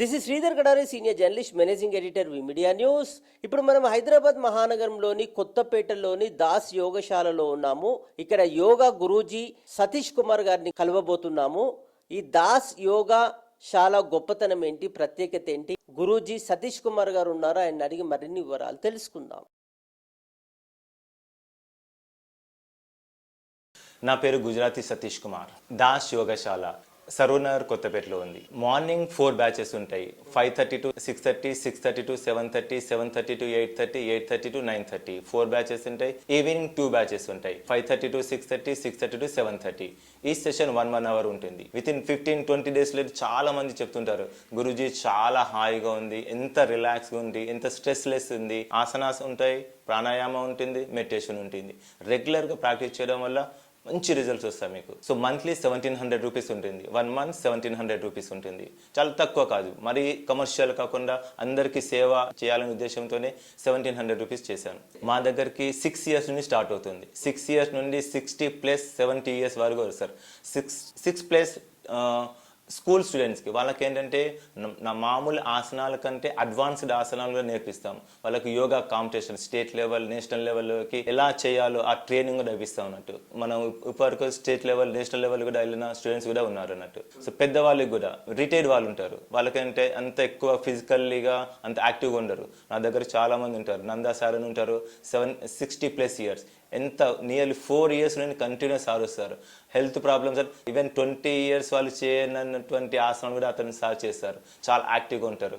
This is Sridhar Gadari senior journalist managing editor V media news ఇప్పుడు మనం హైదరాబాద్ మహానగరంలోని కొత్తపేటలోని దాస్ యోగశాలలో ఉన్నాము. ఇక్కడ యోగా గురూజీ సతీష్ కుమార్ గారిని కలవబోతున్నాము. ఈ దాస్ యోగా శాల గొప్పతనం ఏంటి? ప్రత్యేకత ఏంటి? గురూజీ సతీష్ కుమార్ గారు ఉన్నారు? ఆయన అడిగి మరిన్ని వివరాలు తెలుసుకుందాం. నా పేరు గుజరాతీ సతీష్ కుమార్. దాస్ యోగశాల సరూనగర్ కొత్తపేటలో ఉంది. మార్నింగ్ ఫోర్ బ్యాచెస్ ఉంటాయి. Five thirty to six thirty six thirty to seven thirty seven thirty to eight thirty eight thirty to nine thirty. Four batches ఉంటాయి. ఈవినింగ్ టూ బ్యాచెస్ ఉంటాయి. Five thirty to six thirty six thirty to seven thirty. ఈ session one one hour ఉంటుంది. With in fifteen twenty డేస్లో చాలా మంది చెప్తుంటారు. గురూజీ చాలా హాయిగా ఉంది. ఎంత రిలాక్స్గా ఉంది. ఎంత స్ట్రెస్ లెస్ ఉంది. ఆసనాస్ ఉంటాయి. ప్రాణాయామం ఉంటుంది. మెడిటేషన్ ఉంటుంది. రెగ్యులర్గా ప్రాక్టీస్ చేయడం వల్ల మంచి రిజల్ట్స్ వస్తాయి మీకు. So monthly seventeen hundred rupees ఉంటుంది. One month seventeen hundred rupees ఉంటుంది. చాలా తక్కువ కాదు. మరి కమర్షియల్ కాకుండా అందరికీ సేవ చేయాలనే ఉద్దేశంతోనే సెవెంటీన్ హండ్రెడ్ రూపీస్ చేశాను. మా దగ్గరికి సిక్స్ ఇయర్స్ నుండి స్టార్ట్ అవుతుంది. సిక్స్ ఇయర్స్ నుండి సిక్స్టీ ప్లస్ సెవెంటీ ఇయర్స్ వరకు వస్తారు. సిక్స్ సిక్స్ ప్లస్ స్కూల్ స్టూడెంట్స్కి వాళ్ళకి ఏంటంటే నా మామూలు ఆసనాల కంటే అడ్వాన్స్డ్ ఆసనాలు కూడా నేర్పిస్తాం. వాళ్ళకి yoga competition state level national లెవెల్కి ఎలా చేయాలో ఆ ట్రైనింగ్ కూడా ఇప్పిస్తాం అన్నట్టు. మనం ఇప్పటివరకు స్టేట్ లెవెల్ నేషనల్ లెవెల్ కూడా వెళ్ళిన స్టూడెంట్స్ కూడా ఉన్నారు అన్నట్టు. సో పెద్దవాళ్ళకి కూడా రిటైర్డ్ వాళ్ళు ఉంటారు. వాళ్ళకంటే అంత ఎక్కువ ఫిజికల్లీగా అంత యాక్టివ్గా ఉండరు. నా దగ్గర చాలామంది ఉంటారు. నందా సార్ అని ఉంటారు. Seven sixty plus years. ఎంత నియర్లీ ఫోర్ ఇయర్స్ నుండి కంటిన్యూస్ సార్ వస్తారు health problems even twenty years వాళ్ళు చేయనటువంటి ఆసనాలు కూడా అతను సార్ చేస్తారు. చాలా యాక్టివ్గా ఉంటారు.